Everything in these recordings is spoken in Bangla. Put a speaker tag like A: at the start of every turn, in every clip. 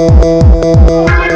A: Thank you.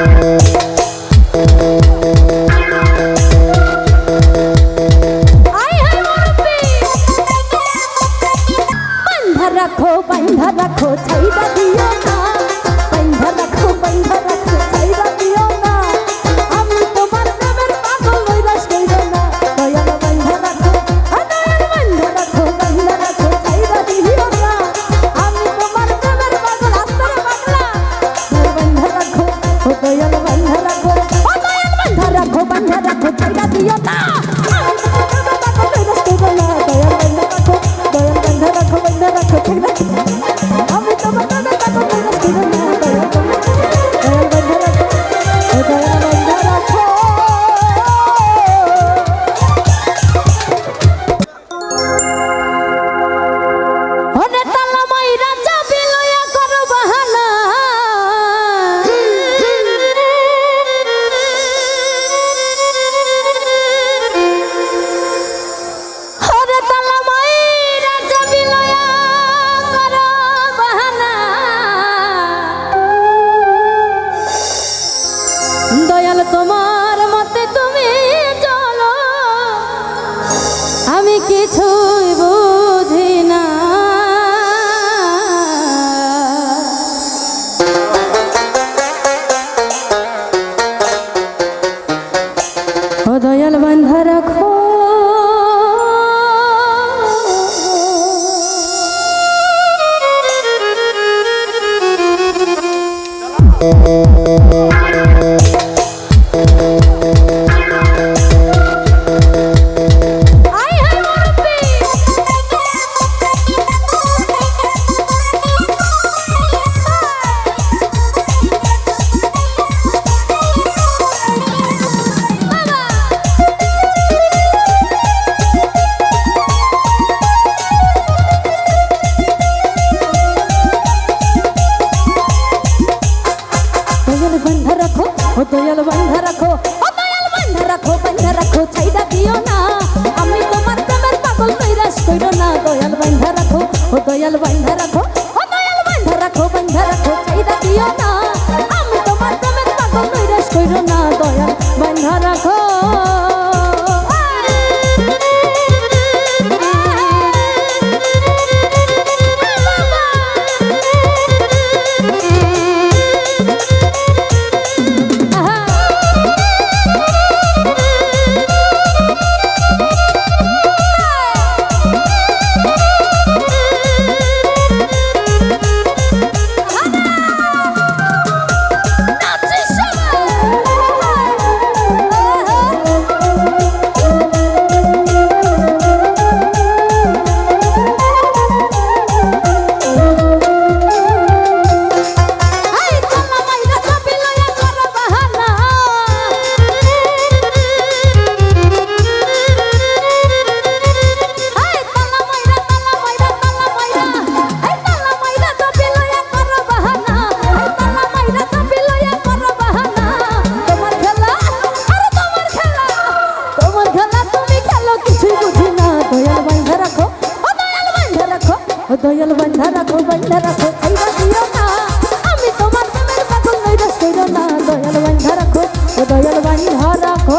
A: আমি কিছুই বুঝ দয়াল বান্ধা রাখো, ও দয়াল বান্ধা রাখো বান্ধা রাখো ছাইডা দিও না। আমি তোমার প্রেমের পাগল তৈরাস কইরো না, দয়াল বান্ধা রাখো, ও দয়াল বান্ধা রাখো। রাখো দয়াল বান্ধা রাখো বান্ধা রাখো, খাইবা দিও না। আমি তোমার প্রেমের পাগল নইরা সইরা না। দয়াল বান্ধা রাখো দয়াল বান্ধা রাখো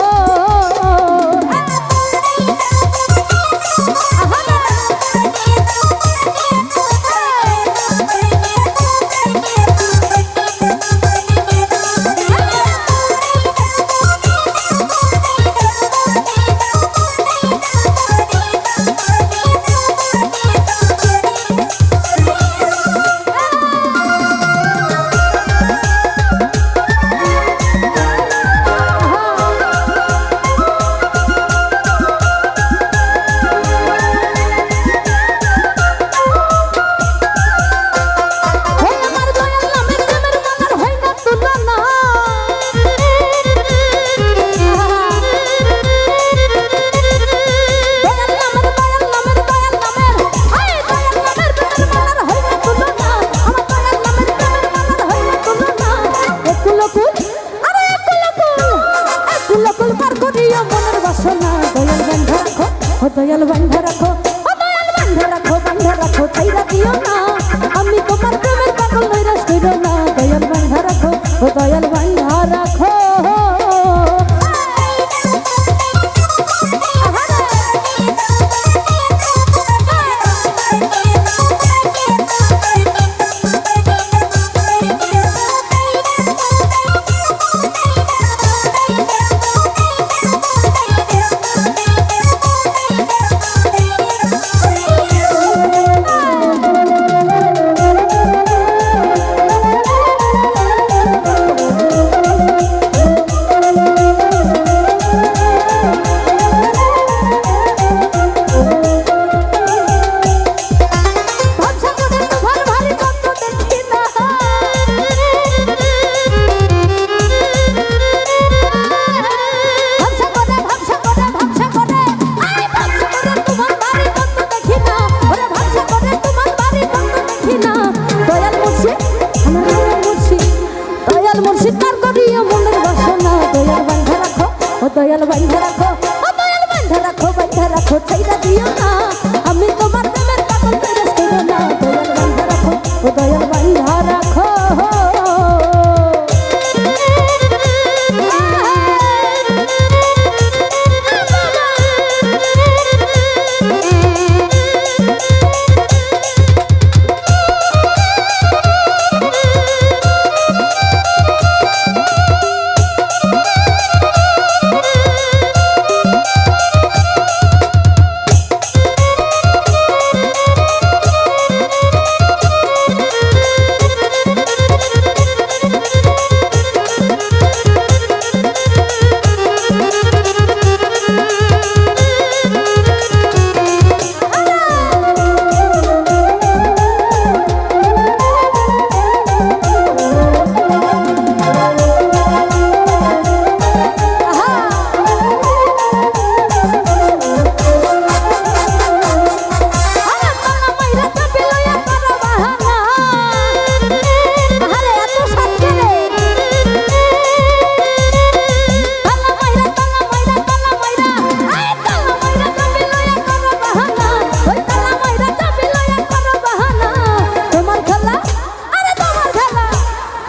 A: দয়াল বান্ধা রাখো। দয়াল বান্ধা রাখো বান্ধা রাখো তাই রাখিও না। আমি তোমার কোথায় দিও না।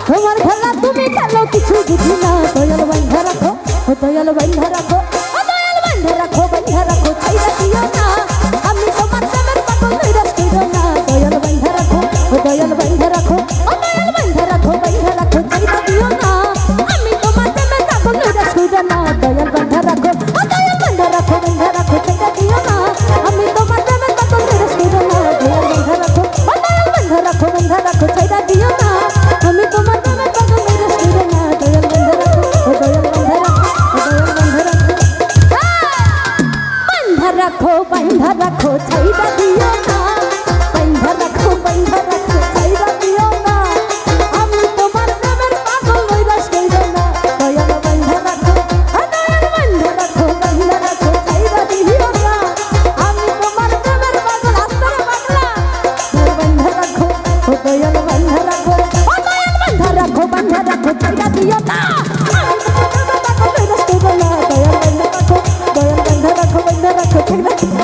A: তোমার খেলা তুমি খেলো কিছু বুঝি না দয়াল বাইন্ধা রাখো দয়াল বাইন্ধা রাখো রাখো ঠিক না